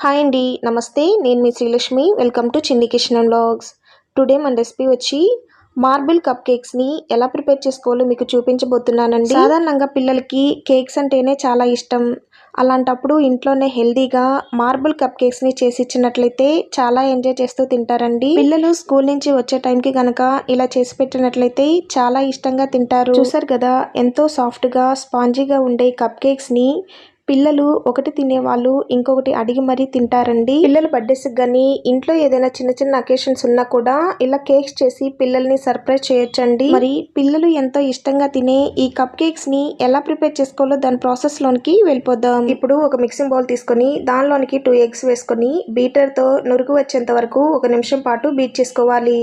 Hi అండి నమస్తే. నేను మీ Srilakshmi. Welcome to Chinni Kishan blogs today మన రెసిపీ వచ్చి మార్బుల్ కప్ కేక్స్ని ఎలా ప్రిపేర్ చేసుకోవాలో మీకు చూపించబోతున్నానండి. సాధారణంగా పిల్లలకి కేక్స్ అంటేనే చాలా ఇష్టం. అలాంటప్పుడు ఇంట్లోనే హెల్దీగా మార్బుల్ కప్ కేక్స్ని చేసి ఇచ్చినట్లయితే చాలా ఎంజాయ్ చేస్తూ తింటారండి. పిల్లలు స్కూల్ నుంచి వచ్చే టైంకి కనుక ఇలా చేసి పెట్టినట్లయితే చాలా ఇష్టంగా తింటారు. చూసారు కదా ఎంతో సాఫ్ట్గా స్పాంజీగా ఉండే కప్ కేక్స్ని పిల్లలు ఒకటి తినేవాళ్ళు ఇంకొకటి అడిగి మరీ తింటారండి. పిల్లలు బర్త్డేస్కి కానీ ఇంట్లో ఏదైనా చిన్న చిన్న అకేషన్స్ ఉన్నా కూడా ఇలా కేక్స్ చేసి పిల్లల్ని సర్ప్రైజ్ చేయొచ్చండి. మరి పిల్లలు ఎంతో ఇష్టంగా తినే ఈ కప్ కేక్స్ని ఎలా ప్రిపేర్ చేసుకోవాలో దాని ప్రాసెస్ లోనికి వెళ్ళిపోదాం. ఇప్పుడు ఒక మిక్సింగ్ బౌల్ తీసుకొని దానిలోనికి టూ ఎగ్స్ వేసుకొని బీటర్తో నురుగు వచ్చేంత వరకు ఒక నిమిషం పాటు బీట్ చేసుకోవాలి.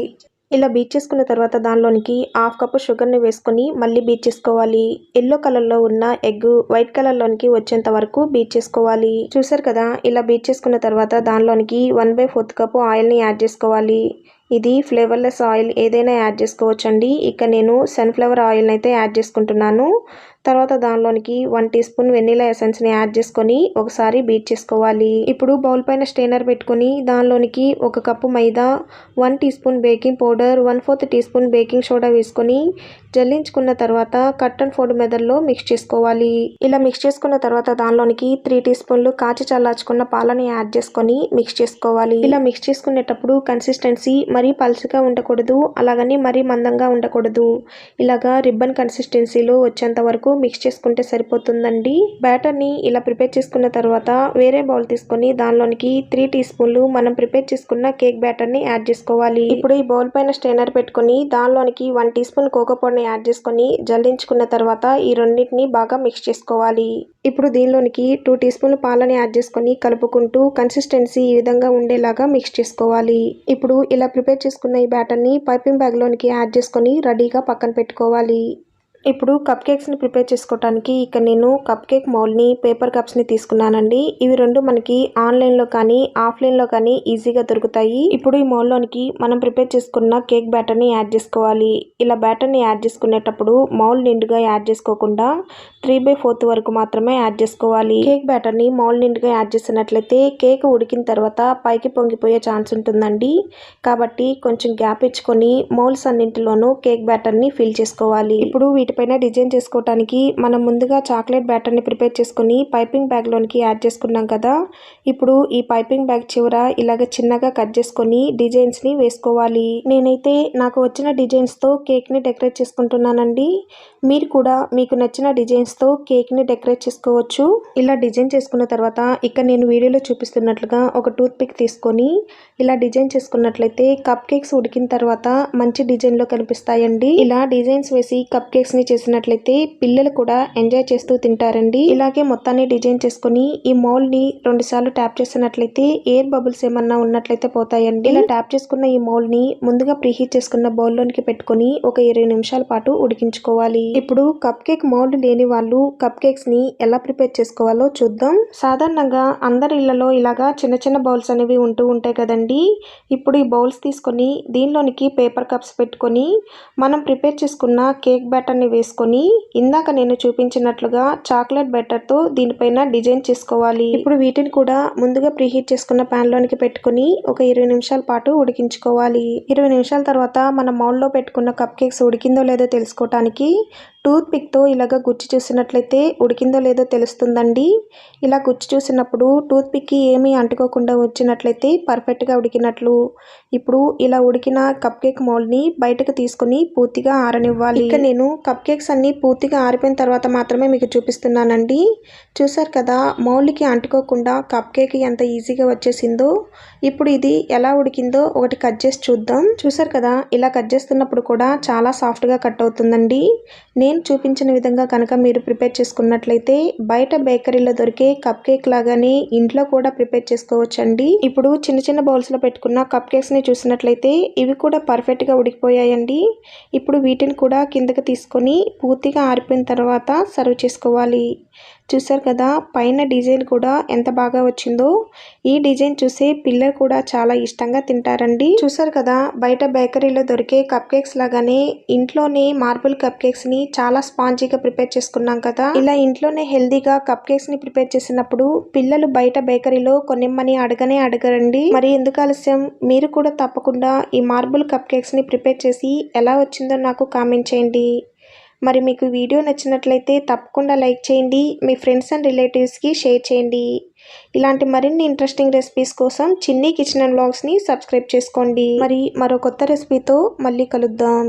ఇలా బీట్ చేసుకున్న తర్వాత దానిలోనికి హాఫ్ కప్పు షుగర్ని వేసుకొని మళ్ళీ బీట్ చేసుకోవాలి. ఎల్లో కలర్లో ఉన్న ఎగ్ వైట్ కలర్లోనికి వచ్చేంత వరకు బీట్ చేసుకోవాలి. చూసారు కదా ఇలా బీట్ చేసుకున్న తర్వాత దానిలోనికి వన్ బై ఫోర్త్ కప్పు ఆయిల్ని యాడ్ చేసుకోవాలి. ఇది ఫ్లేవర్లెస్ ఆయిల్ ఏదైనా యాడ్ చేసుకోవచ్చండి. ఇక నేను సన్ఫ్లవర్ ఆయిల్ని అయితే యాడ్ చేసుకుంటున్నాను. తర్వాత దానిలోనికి వన్ టీ స్పూన్ వెన్నీలా ఎసెన్స్ని యాడ్ చేసుకొని ఒకసారి బీట్ చేసుకోవాలి. ఇప్పుడు బౌల్ పైన స్టెయినర్ పెట్టుకొని దానిలోనికి ఒక కప్పు మైదా one teaspoon baking powder one fourth teaspoon baking soda వేసుకొని జల్లించుకున్న తర్వాత కట్ అండ్ ఫోర్డ్ మెదడులో మిక్స్ చేసుకోవాలి. ఇలా మిక్స్ చేసుకున్న తర్వాత దానిలోనికి త్రీ టీ స్పూన్లు కాచి చల్లార్చుకున్న పాలని యాడ్ చేసుకొని మిక్స్ చేసుకోవాలి. ఇలా మిక్స్ చేసుకునేటప్పుడు కన్సిస్టెన్సీ మరీ పల్చగా ఉండకూడదు అలాగని మరీ మందంగా ఉండకూడదు. ఇలాగా రిబ్బన్ కన్సిస్టెన్సీలో వచ్చేంత వరకు మిక్స్ చేసుకుంటే సరిపోతుందండి. బ్యాటర్ని ఇలా ప్రిపేర్ చేసుకున్న తర్వాత వేరే బౌల్ తీసుకొని దానిలోనికి త్రీ టీ స్పూన్లు మనం ప్రిపేర్ చేసుకున్న కేక్ బ్యాటర్ని యాడ్ చేసుకోవాలి. ఇప్పుడు ఈ బౌల్ పైన స్టెయినర్ పెట్టుకొని దానిలోనికి వన్ టీ స్పూన్ కోకో పౌడర్ని యాడ్ చేసుకొని జల్లించుకున్న తర్వాత ఈ రెండింటిని బాగా మిక్స్ చేసుకోవాలి. ఇప్పుడు దీనిలోనికి టూ టీ స్పూన్లు పాలని యాడ్ చేసుకొని కలుపుకుంటూ కన్సిస్టెన్సీ ఈ విధంగా ఉండేలాగా మిక్స్ చేసుకోవాలి. ఇప్పుడు ఇలా ప్రిపేర్ చేసుకున్న ఈ బ్యాటర్ని పైపింగ్ బ్యాగ్లోనికి యాడ్ చేసుకొని రెడీగా పక్కన పెట్టుకోవాలి. ఇప్పుడు కప్ కేక్స్ని ప్రిపేర్ చేసుకోవడానికి ఇక నేను కప్ కేక్ మౌల్ని పేపర్ కప్స్ని తీసుకున్నానండి. ఇవి రెండు మనకి ఆన్లైన్లో కానీ ఆఫ్లైన్లో కానీ ఈజీగా దొరుకుతాయి. ఇప్పుడు ఈ మౌల్లోనికి మనం ప్రిపేర్ చేసుకున్న కేక్ బ్యాటర్ని యాడ్ చేసుకోవాలి. ఇలా బ్యాటర్ని యాడ్ చేసుకునేటప్పుడు మౌల్ నిండుగా యాడ్ చేసుకోకుండా త్రీ బై ఫోర్త్ వరకు మాత్రమే యాడ్ చేసుకోవాలి. కేక్ బ్యాటర్ని మౌల్ నిండుగా యాడ్ చేసినట్లయితే కేక్ ఉడికిన తర్వాత పైకి పొంగిపోయే ఛాన్స్ ఉంటుందండి. కాబట్టి కొంచెం గ్యాప్ ఇచ్చుకొని మౌల్స్ అన్నింటిలోనూ కేక్ బ్యాటర్ని ఫిల్ చేసుకోవాలి. ఇప్పుడు వీటిపైన డిజైన్ చేసుకోవడానికి మనం ముందుగా చాక్లెట్ బ్యాటర్ని ప్రిపేర్ చేసుకొని పైపింగ్ బ్యాగ్లోనికి యాడ్ చేసుకున్నాం కదా. ఇప్పుడు ఈ పైపింగ్ బ్యాగ్ చివర ఇలాగ చిన్నగా కట్ చేసుకొని డిజైన్స్ని వేసుకోవాలి. నేనైతే నాకు వచ్చిన డిజైన్స్తో కేక్ని డెకరేట్ చేసుకుంటున్నానండి. మీరు కూడా మీకు నచ్చిన డిజైన్స్ తో కేక్ని డెకరేట్ చేసుకోవచ్చు. ఇలా డిజైన్ చేసుకున్న తర్వాత ఇక్కడ నేను వీడియోలో చూపిస్తున్నట్లుగా ఒక టూత్ పిక్ తీసుకొని ఇలా డిజైన్ చేసుకున్నట్లయితే కప్ కేక్స్ ఉడికిన తర్వాత మంచి డిజైన్లో కనిపిస్తాయండి. ఇలా డిజైన్స్ వేసి కప్ కేక్స్ని చేసినట్లయితే పిల్లలు కూడా ఎంజాయ్ చేస్తూ తింటారండి. ఇలాగే మొత్తాన్ని డిజైన్ చేసుకొని ఈ మౌల్ని రెండు సార్లు ట్యాప్ చేసినట్లయితే ఎయిర్ బబుల్స్ ఏమన్నా ఉన్నట్లయితే పోతాయండి. ఇలా ట్యాప్ చేసుకున్న ఈ మౌల్ని ముందుగా ప్రీహీట్ చేసుకున్న బౌల్ లోనికి పెట్టుకొని ఒక ఇరవై నిమిషాల పాటు ఉడికించుకోవాలి. ఇప్పుడు కప్ కేక్ మౌల్డ్ లేని వాళ్ళు కప్ కేక్స్ని ఎలా ప్రిపేర్ చేసుకోవాలో చూద్దాం. సాధారణంగా అందరి ఇళ్ళలో ఇలాగా చిన్న చిన్న బౌల్స్ అనేవి ఉంటూ ఉంటాయి కదండి. ఇప్పుడు ఈ బౌల్స్ తీసుకొని దీనిలోనికి పేపర్ కప్స్ పెట్టుకొని మనం ప్రిపేర్ చేసుకున్న కేక్ బ్యాటర్ని వేసుకొని ఇందాక నేను చూపించినట్లుగా చాక్లెట్ బ్యాటర్తో దీనిపైన డిజైన్ చేసుకోవాలి. ఇప్పుడు వీటిని కూడా ముందుగా ప్రీహీట్ చేసుకున్న ప్యాన్లోనికి పెట్టుకొని ఒక ఇరవై నిమిషాల పాటు ఉడికించుకోవాలి. ఇరవై నిమిషాల తర్వాత మనం మౌల్లో పెట్టుకున్న కప్ కేక్స్ ఉడికిందో లేదో తెలుసుకోవటానికి టూత్ పిక్తో ఇలాగ గుచ్చి చూసినట్లయితే ఉడికిందో లేదో తెలుస్తుందండి. ఇలా గుచ్చి చూసినప్పుడు టూత్ పిక్కి ఏమీ అంటుకోకుండా వచ్చినట్లయితే పర్ఫెక్ట్గా ఉడికినట్లు. ఇప్పుడు ఇలా ఉడికిన కప్ కేక్ మోల్డ్ని బయటకు తీసుకొని పూర్తిగా ఆరనివ్వాలి. ఇక నేను కప్ కేక్స్ అన్ని పూర్తిగా ఆరిపోయిన తర్వాత మాత్రమే మీకు చూపిస్తున్నానండి. చూసారు కదా మౌల్డ్కి అంటుకోకుండా కప్ కేక్ ఎంత ఈజీగా వచ్చేసిందో. ఇప్పుడు ఇది ఎలా ఉడికిందో ఒకటి కట్ చేసి చూద్దాం. చూసారు కదా ఇలా కట్ చేస్తున్నప్పుడు కూడా చాలా సాఫ్ట్గా కట్ అవుతుందండి. నేను నేను చూపించిన విధంగా కనుక మీరు ప్రిపేర్ చేసుకున్నట్లయితే బయట బేకరీలో దొరికే కప్ కేక్ లాగానే ఇంట్లో కూడా ప్రిపేర్ చేసుకోవచ్చండి. ఇప్పుడు చిన్న చిన్న బౌల్స్లో పెట్టుకున్న కప్ కేక్స్ని చూసినట్లయితే ఇవి కూడా పర్ఫెక్ట్గా ఉడికిపోయాయండి. ఇప్పుడు వీటిని కూడా కిందకి తీసుకొని పూర్తిగా ఆరిపోయిన తర్వాత సర్వ్ చేసుకోవాలి. చూసారు కదా పైన డిజైన్ కూడా ఎంత బాగా వచ్చిందో. ఈ డిజైన్ చూసి పిల్లలు కూడా చాలా ఇష్టంగా తింటారండి. చూసారు కదా బయట బేకరీలో దొరికే కప్ కేక్స్ లాగానే ఇంట్లోనే మార్బుల్ కప్ కేక్స్ని చాలా స్పాంజీగా ప్రిపేర్ చేసుకున్నాం కదా. ఇలా ఇంట్లోనే హెల్దీగా కప్ కేక్స్ని ప్రిపేర్ చేసినప్పుడు పిల్లలు బయట బేకరీలో కొనిమ్మని అడగనే అడగరండి. మరి ఎందుకు ఆలస్యం? మీరు కూడా తప్పకుండా ఈ మార్బుల్ కప్ కేక్స్ని ప్రిపేర్ చేసి ఎలా వచ్చిందో నాకు కామెంట్ చేయండి. మరి మీకు వీడియో నచ్చినట్లయితే తప్పకుండా లైక్ చేయండి మీ ఫ్రెండ్స్ అండ్ రిలేటివ్స్కి షేర్ చేయండి. ఇలాంటి మరిన్ని ఇంట్రెస్టింగ్ రెసిపీస్ కోసం చిన్ని కిచెన్ అండ్ బ్లాగ్స్ని సబ్స్క్రైబ్ చేసుకోండి. మరి మరో కొత్త రెసిపీతో మళ్ళీ కలుద్దాం.